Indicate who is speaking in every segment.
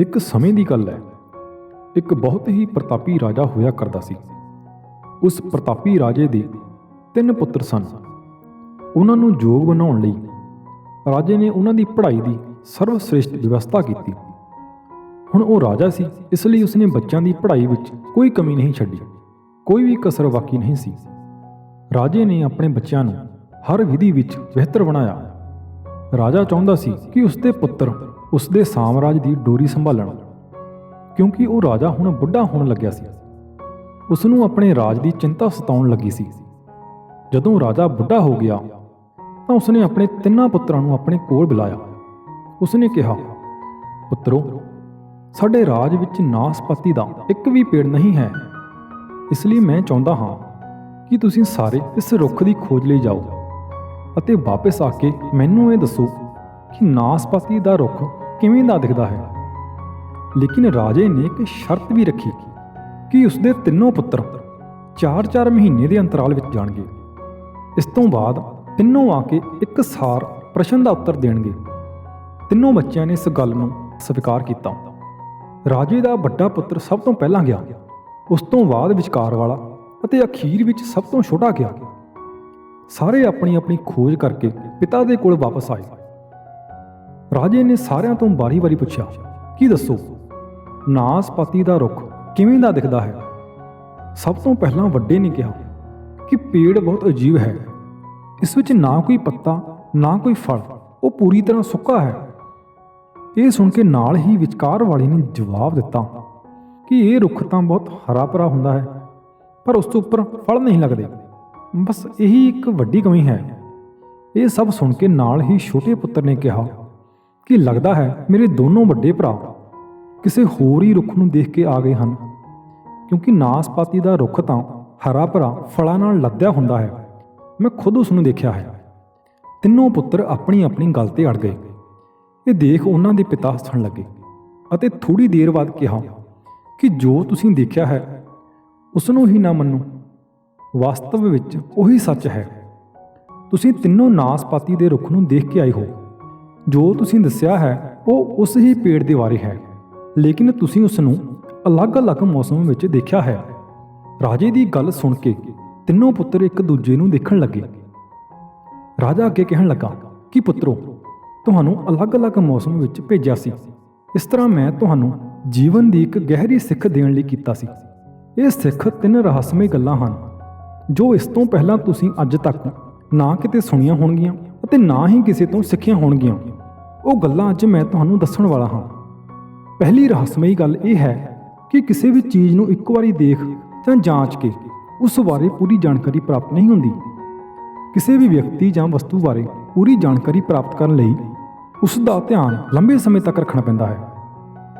Speaker 1: ਇੱਕ ਸਮੇਂ ਦੀ ਗੱਲ ਹੈ। ਇੱਕ ਬਹੁਤ ਹੀ ਪ੍ਰਤਾਪੀ ਰਾਜਾ ਹੋਇਆ ਕਰਦਾ ਸੀ। ਉਸ ਪ੍ਰਤਾਪੀ ਰਾਜੇ ਦੇ ਤਿੰਨ ਪੁੱਤਰ ਸਨ। ਉਹਨਾਂ ਨੂੰ ਯੋਗ ਬਣਾਉਣ ਲਈ ਰਾਜੇ ਨੇ ਉਹਨਾਂ ਦੀ ਪੜ੍ਹਾਈ ਦੀ ਸਰਵ ਸ੍ਰੇਸ਼ਟ ਵਿਵਸਥਾ ਕੀਤੀ। ਹੁਣ ਉਹ ਰਾਜਾ ਸੀ, ਇਸ ਲਈ ਉਸਨੇ ਬੱਚਿਆਂ ਦੀ ਪੜ੍ਹਾਈ ਵਿੱਚ ਕੋਈ ਕਮੀ ਨਹੀਂ ਛੱਡੀ, ਕੋਈ ਵੀ ਕਸਰ ਬਾਕੀ ਨਹੀਂ ਸੀ। ਰਾਜੇ ਨੇ ਆਪਣੇ ਬੱਚਿਆਂ ਨੂੰ ਹਰ ਵਿਧੀ ਵਿੱਚ ਬਿਹਤਰ ਬਣਾਇਆ। ਰਾਜਾ ਚਾਹੁੰਦਾ ਸੀ ਕਿ ਉਸਦੇ ਪੁੱਤਰ ਉਸਦੇ ਸਾਮਰਾਜ ਦੀ ਡੋਰੀ ਸੰਭਾਲਣ। ਕਿਉਂਕਿ ਉਹ ਰਾਜਾ ਹੁਣ ਬੁੱਢਾ ਹੋਣ ਲੱਗਿਆ ਸੀ। ਉਸ ਨੂੰ ਆਪਣੇ ਰਾਜ ਦੀ ਚਿੰਤਾ ਸਤਾਉਣ ਲੱਗੀ ਸੀ। ਜਦੋਂ ਰਾਜਾ ਬੁੱਢਾ ਹੋ ਗਿਆ, ਤਾਂ ਉਸਨੇ ਆਪਣੇ ਤਿੰਨਾਂ ਪੁੱਤਰਾਂ ਨੂੰ ਆਪਣੇ ਕੋਲ ਬੁਲਾਇਆ। ਉਸਨੇ ਕਿਹਾ, ਪੁੱਤਰੋ, ਸਾਡੇ ਰਾਜ ਵਿੱਚ ਨਾਸਪਤੀ ਦਾ ਇੱਕ ਵੀ ਪੇੜ ਨਹੀਂ ਹੈ। ਇਸ ਲਈ ਮੈਂ ਚਾਹੁੰਦਾ ਹਾਂ ਕਿ ਤੁਸੀਂ ਸਾਰੇ ਇਸ ਰੁੱਖ ਦੀ ਖੋਜ ਲਈ ਜਾਓ ਅਤੇ ਵਾਪਸ ਆ ਕੇ ਮੈਨੂੰ ਇਹ ਦੱਸੋ ਕਿ ਨਾਸਪਤੀ ਦਾ ਰੁੱਖ ਕਿਵੇਂ ਦਾ ਦਿਖਦਾ ਹੈ। ਲੇਕਿਨ ਰਾਜੇ ਨੇ ਇੱਕ ਸ਼ਰਤ ਵੀ ਰੱਖੀ ਕਿ ਉਸਦੇ ਤਿੰਨੋਂ ਪੁੱਤਰ 4-4 ਮਹੀਨੇ ਦੇ ਅੰਤਰਾਲ ਵਿੱਚ ਜਾਣਗੇ। ਇਸ ਤੋਂ ਬਾਅਦ ਤਿੰਨੋਂ ਆ ਕੇ ਇੱਕ ਸਾਰ ਪ੍ਰਸ਼ਨ ਦਾ ਉੱਤਰ ਦੇਣਗੇ। ਤਿੰਨੋਂ ਬੱਚਿਆਂ ਨੇ ਇਸ ਗੱਲ ਨੂੰ ਸਵੀਕਾਰ ਕੀਤਾ। ਰਾਜੇ ਦਾ ਵੱਡਾ ਪੁੱਤਰ ਸਭ ਤੋਂ ਪਹਿਲਾਂ ਗਿਆ। ਉਸ ਤੋਂ ਬਾਅਦ ਵਿਚਕਾਰ ਵਾਲਾ ਅਤੇ ਅਖੀਰ ਵਿੱਚ ਸਭ ਤੋਂ ਛੋਟਾ ਗਿਆ। ਸਾਰੇ ਆਪਣੀ ਆਪਣੀ ਖੋਜ ਕਰਕੇ ਪਿਤਾ ਦੇ ਕੋਲ ਵਾਪਸ ਆਏ। ਰਾਜੇ ਨੇ ਸਾਰਿਆਂ ਤੋਂ ਬਾਰੀ-ਬਾਰੀ ਪੁੱਛਿਆ, ਕੀ ਦੱਸੋ? ਨਾਸਪਤੀ ਦਾ ਰੁੱਖ ਕਿਵੇਂ ਦਾ ਦਿਖਦਾ ਹੈ? ਸਭ ਤੋਂ ਪਹਿਲਾਂ ਵੱਡੇ ਨੇ ਕਿਹਾ ਕਿ ਪੇੜ ਬਹੁਤ ਅਜੀਬ ਹੈ। ਇਸ ਵਿੱਚ ਨਾ ਕੋਈ ਪੱਤਾ, ਨਾ ਕੋਈ ਫਲ, ਉਹ ਪੂਰੀ ਤਰ੍ਹਾਂ ਸੁੱਕਾ ਹੈ। ਇਹ ਸੁਣ ਕੇ ਨਾਲ ਹੀ ਵਿਚਕਾਰ ਵਾਲੇ ਨੇ ਜਵਾਬ ਦਿੱਤਾ ਕਿ ਇਹ ਰੁੱਖ ਤਾਂ ਬਹੁਤ ਹਰਾ ਭਰਾ ਹੁੰਦਾ ਹੈ, ਪਰ ਉਸ ਤੋਂ ਉੱਪਰ ਫਲ ਨਹੀਂ ਲੱਗਦੇ। ਬਸ ਇਹੀ ਇੱਕ ਵੱਡੀ ਕਮੀ ਹੈ। ਇਹ ਸਭ ਸੁਣ ਕੇ ਨਾਲ ਹੀ ਛੋਟੇ ਪੁੱਤਰ ਨੇ ਕਿਹਾ ਕਿ ਲੱਗਦਾ ਹੈ ਮੇਰੇ ਦੋਨੋਂ ਵੱਡੇ ਭਰਾ ਕਿਸੇ ਹੋਰ ਹੀ ਰੁੱਖ ਨੂੰ ਦੇਖ ਕੇ ਆ ਗਏ ਹਨ, ਕਿਉਂਕਿ ਨਾਸਪਾਤੀ ਦਾ ਰੁੱਖ ਤਾਂ ਹਰਾ ਭਰਾ ਫਲਾਂ ਨਾਲ ਲੱਦਿਆ ਹੁੰਦਾ ਹੈ। ਮੈਂ ਖੁਦ ਉਸ ਨੂੰ ਦੇਖਿਆ ਹੈ। ਤਿੰਨੋਂ ਪੁੱਤਰ ਆਪਣੀ ਆਪਣੀ ਗੱਲ ਤੇ ਅੜ ਗਏ। ਇਹ ਦੇਖ ਉਹਨਾਂ ਦੇ ਪਿਤਾ ਹੱਸਣ ਲੱਗੇ ਅਤੇ ਥੋੜੀ ਦੇਰ ਬਾਅਦ ਕਿਹਾ ਕਿ ਜੋ ਤੁਸੀਂ ਦੇਖਿਆ ਹੈ, ਉਸ ਨੂੰ ਹੀ ਨਾ ਮੰਨੋ। ਵਾਸਤਵ ਵਿੱਚ ਉਹੀ ਸੱਚ ਹੈ। ਤੁਸੀਂ ਤਿੰਨੋਂ ਨਾਸਪਾਤੀ ਦੇ ਰੁੱਖ ਨੂੰ ਦੇਖ ਕੇ ਆਏ ਹੋ। ਜੋ ਤੁਸੀਂ ਦੱਸਿਆ ਹੈ, ਉਹ ਉਸ ਹੀ ਪੇੜ ਦੇ ਬਾਰੇ ਹੈ। ਲੇਕਿਨ ਤੁਸੀਂ ਉਸ ਨੂੰ ਅਲੱਗ-ਅਲੱਗ ਮੌਸਮ ਵਿੱਚ ਦੇਖਿਆ ਹੈ। ਰਾਜੇ ਦੀ ਗੱਲ ਸੁਣ ਕੇ ਤਿੰਨੋਂ ਪੁੱਤਰ ਇੱਕ ਦੂਜੇ ਨੂੰ ਦੇਖਣ ਲੱਗੇ। ਰਾਜਾ ਅੱਗੇ ਕਹਿਣ ਲੱਗਾ, ਕਿ ਪੁੱਤਰੋ, ਤੁਹਾਨੂੰ ਅਲੱਗ-ਅਲੱਗ ਮੌਸਮ ਵਿੱਚ ਭੇਜਿਆ ਸੀ। ਇਸ ਤਰ੍ਹਾਂ ਮੈਂ ਤੁਹਾਨੂੰ ਜੀਵਨ ਦੀ ਇੱਕ ਗਹਿਰੀ ਸਿੱਖ ਦੇਣ ਲਈ ਕੀਤਾ ਸੀ। ਇਹ ਸਿੱਖ ਤਿੰਨ ਰਹੱਸਮਈ ਗੱਲਾਂ ਹਨ, ਜੋ ਇਸ ਤੋਂ ਪਹਿਲਾਂ ਤੁਸੀਂ ਅੱਜ ਤੱਕ ਨਾ ਕਿਤੇ ਸੁਣੀਆਂ ਹੋਣਗੀਆਂ ਅਤੇ ਨਾ ਹੀ ਕਿਸੇ ਤੋਂ ਸਿੱਖੀਆਂ ਹੋਣਗੀਆਂ। ਉਹ ਗੱਲਾਂ ਅੱਜ ਮੈਂ ਤੁਹਾਨੂੰ ਦੱਸਣ ਵਾਲਾ ਹਾਂ। ਪਹਿਲੀ ਰਹੱਸਮਈ ਗੱਲ ਇਹ ਹੈ ਕਿ ਕਿਸੇ ਵੀ ਚੀਜ਼ ਨੂੰ ਇੱਕ ਵਾਰੀ ਦੇਖ ਜਾਂ ਜਾਂਚ ਕੇ ਉਸ ਬਾਰੇ ਪੂਰੀ ਜਾਣਕਾਰੀ ਪ੍ਰਾਪਤ ਨਹੀਂ ਹੁੰਦੀ। ਕਿਸੇ ਵੀ ਵਿਅਕਤੀ ਜਾਂ ਵਸਤੂ ਬਾਰੇ ਪੂਰੀ ਜਾਣਕਾਰੀ ਪ੍ਰਾਪਤ ਕਰਨ ਲਈ ਉਸ ਦਾ ਧਿਆਨ ਲੰਬੇ ਸਮੇਂ ਤੱਕ ਰੱਖਣਾ ਪੈਂਦਾ ਹੈ।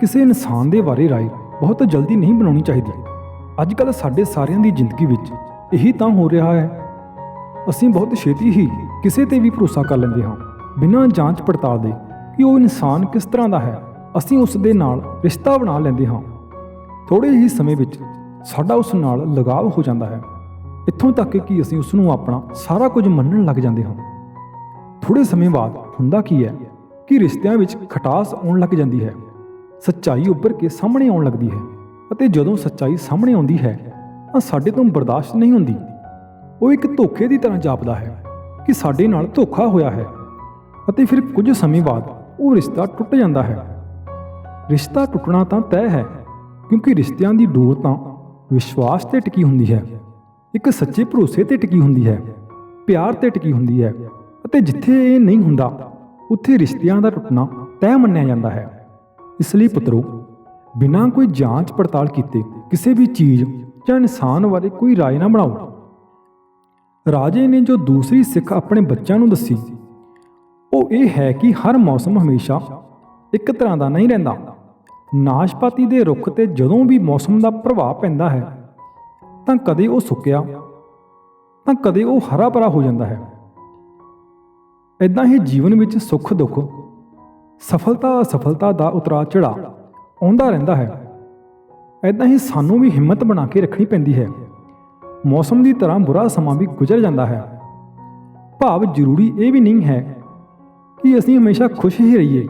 Speaker 1: ਕਿਸੇ ਇਨਸਾਨ ਦੇ ਬਾਰੇ ਰਾਏ ਬਹੁਤ ਜਲਦੀ ਨਹੀਂ ਬਣਾਉਣੀ ਚਾਹੀਦੀ। ਅੱਜ ਕੱਲ੍ਹ ਸਾਡੇ ਸਾਰਿਆਂ ਦੀ ਜ਼ਿੰਦਗੀ ਵਿੱਚ ਇਹੀ ਤਾਂ ਹੋ ਰਿਹਾ ਹੈ ਅਸੀਂ ਬਹੁਤ ਛੇਤੀ ਹੀ ਕਿਸੇ ਤੇ ਵੀ ਭਰੋਸਾ ਕਰ ਲੈਂਦੇ ਹਾਂ। ਬਿਨਾਂ ਜਾਂਚ ਪੜਤਾਲ ਦੇ ਕਿ ਉਹ ਇਨਸਾਨ ਕਿਸ ਤਰ੍ਹਾਂ ਦਾ ਹੈ, ਅਸੀਂ ਉਸ ਦੇ ਨਾਲ ਰਿਸ਼ਤਾ ਬਣਾ ਲੈਂਦੇ ਹਾਂ। ਥੋੜੇ ਹੀ ਸਮੇਂ ਵਿੱਚ ਸਾਡਾ ਉਸ ਨਾਲ ਲਗਾਵ ਹੋ ਜਾਂਦਾ ਹੈ। ਇੱਥੋਂ ਤੱਕ ਕਿ ਅਸੀਂ ਉਸ ਨੂੰ ਆਪਣਾ ਸਾਰਾ ਕੁਝ ਮੰਨਣ ਲੱਗ ਜਾਂਦੇ ਹਾਂ। ਥੋੜੇ ਸਮੇਂ ਬਾਅਦ ਹੁੰਦਾ ਕੀ ਹੈ ਕਿ ਰਿਸ਼ਤਿਆਂ ਵਿੱਚ ਖਟਾਸ ਆਉਣ ਲੱਗ ਜਾਂਦੀ ਹੈ, ਸੱਚਾਈ ਉੱਭਰ ਕੇ ਸਾਹਮਣੇ ਆਉਣ ਲੱਗਦੀ ਹੈ ਅਤੇ ਜਦੋਂ ਸੱਚਾਈ ਸਾਹਮਣੇ ਆਉਂਦੀ ਹੈ ਤਾਂ ਸਾਡੇ ਤੋਂ ਬਰਦਾਸ਼ਤ ਨਹੀਂ ਹੁੰਦੀ। ਉਹ ਇੱਕ ਧੋਖੇ ਦੀ ਤਰ੍ਹਾਂ ਜਾਪਦਾ ਹੈ ਕਿ ਸਾਡੇ ਨਾਲ ਧੋਖਾ ਹੋਇਆ ਹੈ ਅਤੇ ਫਿਰ ਕੁਝ ਸਮੇਂ ਬਾਅਦ ਉਹ ਰਿਸ਼ਤਾ ਟੁੱਟ ਜਾਂਦਾ ਹੈ ਰਿਸ਼ਤਾ ਟੁੱਟਣਾ ਤਾਂ ਤੈਅ ਹੈ ਕਿਉਂਕਿ ਰਿਸ਼ਤਿਆਂ ਦੀ ਡੋਰ ਤਾਂ ਵਿਸ਼ਵਾਸ ਤੇ ਟਿਕੀ ਹੁੰਦੀ ਹੈ ਇੱਕ ਸੱਚੇ ਭਰੋਸੇ ਤੇ ਟਿਕੀ ਹੁੰਦੀ ਹੈ ਪਿਆਰ ਤੇ ਟਿਕੀ ਹੁੰਦੀ ਹੈ ਅਤੇ ਜਿੱਥੇ ਇਹ ਨਹੀਂ ਹੁੰਦਾ ਉੱਥੇ ਰਿਸ਼ਤਿਆਂ ਦਾ ਟੁੱਟਣਾ ਤੈਅ ਮੰਨਿਆ ਜਾਂਦਾ ਹੈ ਇਸ ਲਈ ਪੁੱਤਰੋ ਬਿਨਾਂ ਕੋਈ ਜਾਂਚ ਪੜਤਾਲ ਕੀਤੇ ਕਿਸੇ ਵੀ ਚੀਜ਼ ਜਾਂ ਇਨਸਾਨ ਬਾਰੇ ਕੋਈ رائے ਨਾ ਬਣਾਓ ਰਾਜੇ ਨੇ ਜੋ ਦੂਸਰੀ ਸਿੱਖ ਆਪਣੇ ਬੱਚਿਆਂ ਨੂੰ ਦੱਸੀ, ਉਹ ਇਹ ਹੈ ਕਿ ਹਰ ਮੌਸਮ ਹਮੇਸ਼ਾ ਇੱਕ ਤਰ੍ਹਾਂ ਦਾ ਨਹੀਂ ਰਹਿੰਦਾ। ਨਾਸ਼ਪਾਤੀ ਦੇ ਰੁੱਖ ਤੇ ਜਦੋਂ ਵੀ ਮੌਸਮ ਦਾ ਪ੍ਰਭਾਵ ਪੈਂਦਾ ਹੈ, ਤਾਂ ਕਦੇ ਉਹ ਸੁੱਕਿਆ, ਤਾਂ ਕਦੇ ਉਹ ਹਰਾ ਭਰਾ ਹੋ ਜਾਂਦਾ ਹੈ। ਇਦਾਂ ਹੀ ਜੀਵਨ ਵਿੱਚ ਸੁੱਖ, ਦੁੱਖ, ਸਫਲਤਾ, ਅਸਫਲਤਾ ਦਾ ਉਤਰਾਅ ਚੜਾ ਆਉਂਦਾ ਰਹਿੰਦਾ ਹੈ। ਇਦਾਂ ਹੀ ਸਾਨੂੰ ਵੀ ਹਿੰਮਤ ਬਣਾ ਕੇ ਰੱਖਣੀ ਪੈਂਦੀ ਹੈ। ਮੌਸਮ ਦੀ ਤਰ੍ਹਾਂ ਬੁਰਾ ਸਮਾਂ ਵੀ ਗੁਜ਼ਰ ਜਾਂਦਾ ਹੈ। ਭਾਵ ਜ਼ਰੂਰੀ ਇਹ ਵੀ ਨਹੀਂ ਹੈ ਕਿ ਅਸੀਂ ਹਮੇਸ਼ਾ ਖੁਸ਼ ਹੀ ਰਹੀਏ।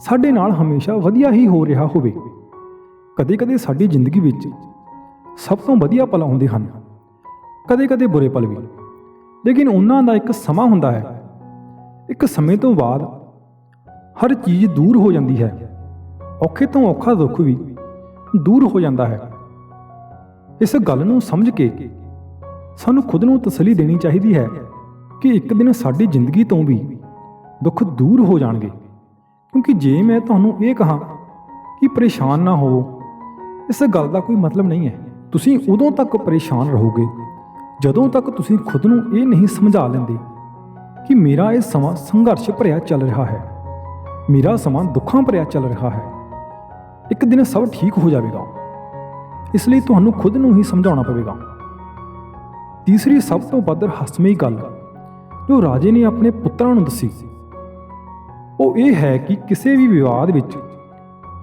Speaker 1: ਸਾਡੇ ਨਾਲ ਹਮੇਸ਼ਾ ਵਧੀਆ ਹੀ ਹੋ ਰਿਹਾ ਹੋਵੇ। ਕਦੇ-ਕਦੇ ਸਾਡੀ ਜ਼ਿੰਦਗੀ ਵਿੱਚ ਸਭ ਤੋਂ ਵਧੀਆ ਪਲ ਆਉਂਦੇ ਹਨ। ਕਦੇ-ਕਦੇ ਬੁਰੇ ਪਲ ਵੀ। ਲੇਕਿਨ ਉਹਨਾਂ ਦਾ ਇੱਕ ਸਮਾਂ ਹੁੰਦਾ ਹੈ। ਇੱਕ ਸਮੇਂ ਤੋਂ ਬਾਅਦ ਹਰ ਚੀਜ਼ ਦੂਰ ਹੋ ਜਾਂਦੀ ਹੈ। ਔਖੇ ਤੋਂ ਔਖਾ ਦੁੱਖ ਵੀ ਦੂਰ ਹੋ ਜਾਂਦਾ ਹੈ। ਇਸ ਗੱਲ ਨੂੰ ਸਮਝ ਕੇ ਸਾਨੂੰ ਖੁਦ ਨੂੰ ਤਸੱਲੀ ਦੇਣੀ ਚਾਹੀਦੀ ਹੈ ਕਿ ਇੱਕ ਦਿਨ ਸਾਡੀ ਜ਼ਿੰਦਗੀ ਤੋਂ ਵੀ ਦੁੱਖ ਦੂਰ ਹੋ ਜਾਣਗੇ। ਕਿਉਂਕਿ ਜੇ ਮੈਂ ਤੁਹਾਨੂੰ ਇਹ ਕਹਾਂ ਕਿ ਪਰੇਸ਼ਾਨ ਨਾ ਹੋਵੋ, ਇਸ ਗੱਲ ਦਾ ਕੋਈ ਮਤਲਬ ਨਹੀਂ ਹੈ। ਤੁਸੀਂ ਉਦੋਂ ਤੱਕ ਪਰੇਸ਼ਾਨ ਰਹੋਗੇ, ਜਦੋਂ ਤੱਕ ਤੁਸੀਂ ਖੁਦ ਨੂੰ ਇਹ ਨਹੀਂ ਸਮਝਾ ਲੈਂਦੇ ਕਿ ਮੇਰਾ ਇਹ ਸਮਾਂ ਸੰਘਰਸ਼ ਭਰਿਆ ਚੱਲ ਰਿਹਾ ਹੈ, ਮੇਰਾ ਸਮਾਂ ਦੁੱਖਾਂ ਭਰਿਆ ਚੱਲ ਰਿਹਾ ਹੈ। ਇੱਕ ਦਿਨ ਸਭ ਠੀਕ ਹੋ ਜਾਵੇਗਾ। ਇਸ ਲਈ ਤੁਹਾਨੂੰ ਖੁਦ ਨੂੰ ਹੀ ਸਮਝਾਉਣਾ ਪਵੇਗਾ। ਤੀਸਰੀ ਸਭ ਤੋਂ ਵੱਧ ਹਸਮਈ ਗੱਲ ਜੋ ਰਾਜੇ ਨੇ ਆਪਣੇ ਪੁੱਤਰਾਂ ਨੂੰ ਦੱਸੀ, ਉਹ ਇਹ ਹੈ ਕਿ ਕਿਸੇ ਵੀ ਵਿਵਾਦ ਵਿੱਚ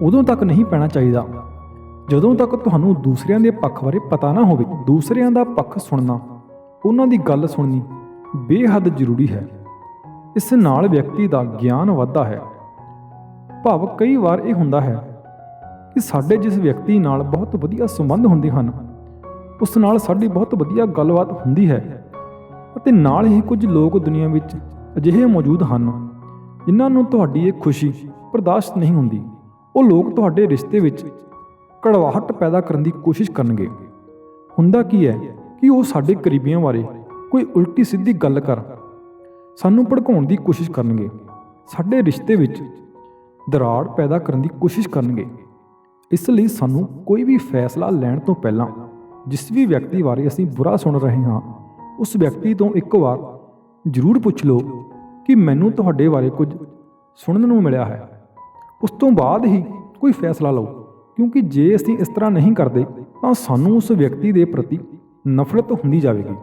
Speaker 1: ਉਦੋਂ ਤੱਕ ਨਹੀਂ ਪੈਣਾ ਚਾਹੀਦਾ, ਜਦੋਂ ਤੱਕ ਤੁਹਾਨੂੰ ਦੂਸਰਿਆਂ ਦੇ ਪੱਖ ਬਾਰੇ ਪਤਾ ਨਾ ਹੋਵੇ। ਦੂਸਰਿਆਂ ਦਾ ਪੱਖ ਸੁਣਨਾ, ਉਹਨਾਂ ਦੀ ਗੱਲ ਸੁਣਨੀ ਬੇਹੱਦ ਜ਼ਰੂਰੀ ਹੈ। ਇਸ ਨਾਲ ਵਿਅਕਤੀ ਦਾ ਗਿਆਨ ਵੱਧਦਾ ਹੈ। ਭਾਵ ਕਈ ਵਾਰ ਇਹ ਹੁੰਦਾ ਹੈ ਕਿ ਸਾਡੇ ਜਿਸ ਵਿਅਕਤੀ ਨਾਲ ਬਹੁਤ ਵਧੀਆ ਸੰਬੰਧ ਹੁੰਦੇ ਹਨ, ਉਸ ਨਾਲ ਸਾਡੀ ਬਹੁਤ ਵਧੀਆ ਗੱਲਬਾਤ ਹੁੰਦੀ ਹੈ ਅਤੇ ਨਾਲ ਹੀ ਕੁਝ ਲੋਕ ਦੁਨੀਆ ਵਿੱਚ ਅਜਿਹੇ ਮੌਜੂਦ ਹਨ ਜਿਨ੍ਹਾਂ ਨੂੰ ਤੁਹਾਡੀ ਇਹ ਖੁਸ਼ੀ ਬਰਦਾਸ਼ਤ ਨਹੀਂ ਹੁੰਦੀ। ਉਹ ਲੋਕ ਤੁਹਾਡੇ ਰਿਸ਼ਤੇ ਵਿੱਚ ਕੜਵਾਹਟ ਪੈਦਾ ਕਰਨ ਦੀ ਕੋਸ਼ਿਸ਼ ਕਰਨਗੇ। ਹੁੰਦਾ ਕੀ ਹੈ ਕਿ ਉਹ ਸਾਡੇ ਕਰੀਬੀਆਂ ਬਾਰੇ ਕੋਈ ਉਲਟੀ ਸਿੱਧੀ ਗੱਲ ਕਰ, ਸਾਨੂੰ ਭੜਕਾਉਣ ਦੀ ਕੋਸ਼ਿਸ਼ ਕਰਨਗੇ। ਸਾਡੇ ਰਿਸ਼ਤੇ ਵਿੱਚ ਦਰਾੜ ਪੈਦਾ ਕਰਨ ਦੀ ਕੋਸ਼ਿਸ਼ ਕਰਨਗੇ। ਇਸ ਲਈ ਸਾਨੂੰ ਕੋਈ ਵੀ ਫੈਸਲਾ ਲੈਣ ਤੋਂ ਪਹਿਲਾਂ ਜਿਸ ਵੀ ਵਿਅਕਤੀ ਬਾਰੇ ਅਸੀਂ ਬੁਰਾ ਸੁਣ ਰਹੇ ਹਾਂ, ਉਸ ਵਿਅਕਤੀ ਤੋਂ ਇੱਕ ਵਾਰ ਜ਼ਰੂਰ ਪੁੱਛ ਲਓ ਕਿ ਮੈਨੂੰ ਤੁਹਾਡੇ ਬਾਰੇ ਕੁਝ ਸੁਣਨ ਨੂੰ ਮਿਲਿਆ ਹੈ। ਉਸ ਤੋਂ ਬਾਅਦ ਹੀ ਕੋਈ ਫੈਸਲਾ ਲਓ, ਕਿਉਂਕਿ ਜੇ ਅਸੀਂ ਇਸ ਤਰ੍ਹਾਂ ਨਹੀਂ ਕਰਦੇ, ਤਾਂ ਸਾਨੂੰ ਉਸ ਵਿਅਕਤੀ ਦੇ ਪ੍ਰਤੀ ਨਫ਼ਰਤ ਹੁੰਦੀ ਜਾਵੇਗੀ।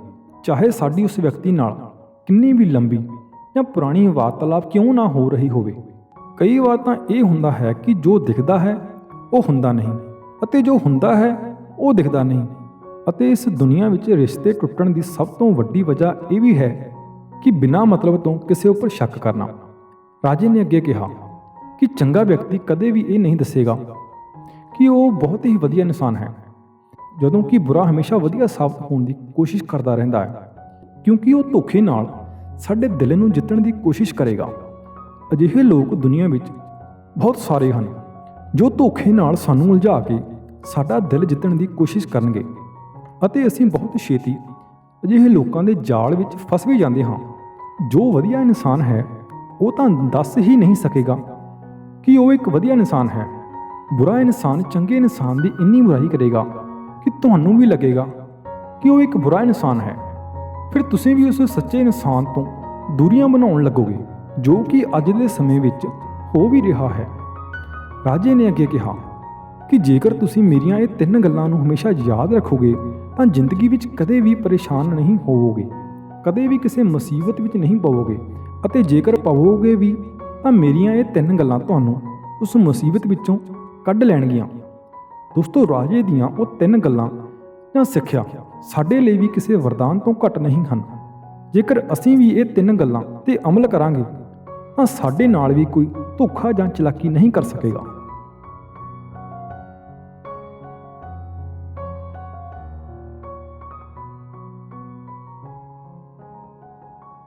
Speaker 1: ਚਾਹੇ ਸਾਡੀ ਉਸ ਵਿਅਕਤੀ ਨਾਲ ਕਿੰਨੀ ਵੀ ਲੰਬੀ ਜਾਂ ਪੁਰਾਣੀ ਵਾਰਤਾਲਾਪ ਕਿਉਂ ਨਾ ਹੋ ਰਹੀ ਹੋਵੇ। ਕਈ ਵਾਰ ਤਾਂ ਇਹ ਹੁੰਦਾ ਹੈ ਕਿ ਜੋ ਦਿਖਦਾ ਹੈ ਉਹ ਹੁੰਦਾ ਨਹੀਂ ਅਤੇ ਜੋ ਹੁੰਦਾ ਹੈ, ਉਹ ਦਿਖਦਾ ਨਹੀਂ ਅਤੇ ਇਸ ਦੁਨੀਆ ਵਿੱਚ ਰਿਸ਼ਤੇ ਟੁੱਟਣ ਦੀ ਸਭ ਤੋਂ ਵੱਡੀ ਵਜ੍ਹਾ ਇਹ ਵੀ ਹੈ ਕਿ ਬਿਨਾਂ ਮਤਲਬ ਤੋਂ ਕਿਸੇ ਉੱਪਰ ਸ਼ੱਕ ਕਰਨਾ। ਰਾਜੇ ਨੇ ਅੱਗੇ ਕਿਹਾ ਕਿ ਚੰਗਾ ਵਿਅਕਤੀ ਕਦੇ ਵੀ ਇਹ ਨਹੀਂ ਦੱਸੇਗਾ ਕਿ ਉਹ ਬਹੁਤ ਹੀ ਵਧੀਆ ਇਨਸਾਨ ਹੈ, ਜਦੋਂ ਕਿ ਬੁਰਾ ਹਮੇਸ਼ਾ ਵਧੀਆ ਸਾਬਤ ਹੋਣ ਦੀ ਕੋਸ਼ਿਸ਼ ਕਰਦਾ ਰਹਿੰਦਾ ਹੈ, ਕਿਉਂਕਿ ਉਹ ਧੋਖੇ ਨਾਲ ਸਾਡੇ ਦਿਲ ਨੂੰ ਜਿੱਤਣ ਦੀ ਕੋਸ਼ਿਸ਼ ਕਰੇਗਾ। ਅਜਿਹੇ ਲੋਕ ਦੁਨੀਆ ਵਿੱਚ ਬਹੁਤ ਸਾਰੇ ਹਨ ਜੋ ਧੋਖੇ ਨਾਲ ਸਾਨੂੰ ਉਲਝਾ ਕੇ ਸਾਡਾ ਦਿਲ ਜਿੱਤਣ ਦੀ ਕੋਸ਼ਿਸ਼ ਕਰਨਗੇ। ਅਤੇ ਅਸੀਂ ਬਹੁਤ ਛੇਤੀ ਅਜਿਹੇ ਲੋਕਾਂ ਦੇ ਜਾਲ ਵਿੱਚ ਫਸ ਵੀ ਜਾਂਦੇ ਹਾਂ। ਜੋ ਵਧੀਆ ਇਨਸਾਨ ਹੈ, ਉਹ ਤਾਂ ਦੱਸ ਹੀ ਨਹੀਂ ਸਕੇਗਾ ਕਿ ਉਹ ਇੱਕ ਵਧੀਆ ਇਨਸਾਨ ਹੈ। ਬੁਰਾ ਇਨਸਾਨ ਚੰਗੇ ਇਨਸਾਨ ਦੀ ਇੰਨੀ ਬੁਰਾਈ ਕਰੇਗਾ ਕਿ ਤੁਹਾਨੂੰ ਵੀ ਲੱਗੇਗਾ ਕਿ ਉਹ ਇੱਕ ਬੁਰਾ ਇਨਸਾਨ ਹੈ। ਫਿਰ ਤੁਸੀਂ ਵੀ ਉਸ ਸੱਚੇ ਇਨਸਾਨ ਤੋਂ ਦੂਰੀਆਂ ਬਣਾਉਣ ਲੱਗੋਗੇ, ਜੋ ਕਿ ਅੱਜ ਦੇ ਸਮੇਂ ਵਿੱਚ ਹੋ ਵੀ ਰਿਹਾ ਹੈ। ਰਾਜੇ ਨੇ ਅੱਗੇ ਕਿਹਾ ਕਿ ਜੇਕਰ ਤੁਸੀਂ ਮੇਰੀਆਂ ਇਹ ਤਿੰਨ ਗੱਲਾਂ ਨੂੰ ਹਮੇਸ਼ਾ ਯਾਦ ਰੱਖੋਗੇ, ਤਾਂ ਜ਼ਿੰਦਗੀ ਵਿੱਚ ਕਦੇ ਵੀ ਪਰੇਸ਼ਾਨ ਨਹੀਂ ਹੋਵੋਗੇ, ਕਦੇ ਵੀ ਕਿਸੇ ਮੁਸੀਬਤ ਵਿੱਚ ਨਹੀਂ ਪਵੋਗੇ ਅਤੇ ਜੇਕਰ ਪਵੋਗੇ ਵੀ, ਤਾਂ ਮੇਰੀਆਂ ਇਹ ਤਿੰਨ ਗੱਲਾਂ ਤੁਹਾਨੂੰ ਉਸ ਮੁਸੀਬਤ ਵਿੱਚੋਂ ਕੱਢ ਲੈਣਗੀਆਂ। ਦੋਸਤੋ, ਰਾਜੇ ਦੀਆਂ ਉਹ ਤਿੰਨ ਗੱਲਾਂ ਜਾਂ ਸਿੱਖਿਆ ਸਾਡੇ ਲਈ ਵੀ ਕਿਸੇ ਵਰਦਾਨ ਤੋਂ ਘੱਟ ਨਹੀਂ ਹਨ। ਜੇਕਰ ਅਸੀਂ ਵੀ ਇਹ ਤਿੰਨ ਗੱਲਾਂ ਤੇ ਅਮਲ ਕਰਾਂਗੇ, ਤਾਂ ਸਾਡੇ ਨਾਲ ਵੀ ਕੋਈ ਧੋਖਾ ਜਾਂ ਚਲਾਕੀ ਨਹੀਂ ਕਰ ਸਕੇਗਾ।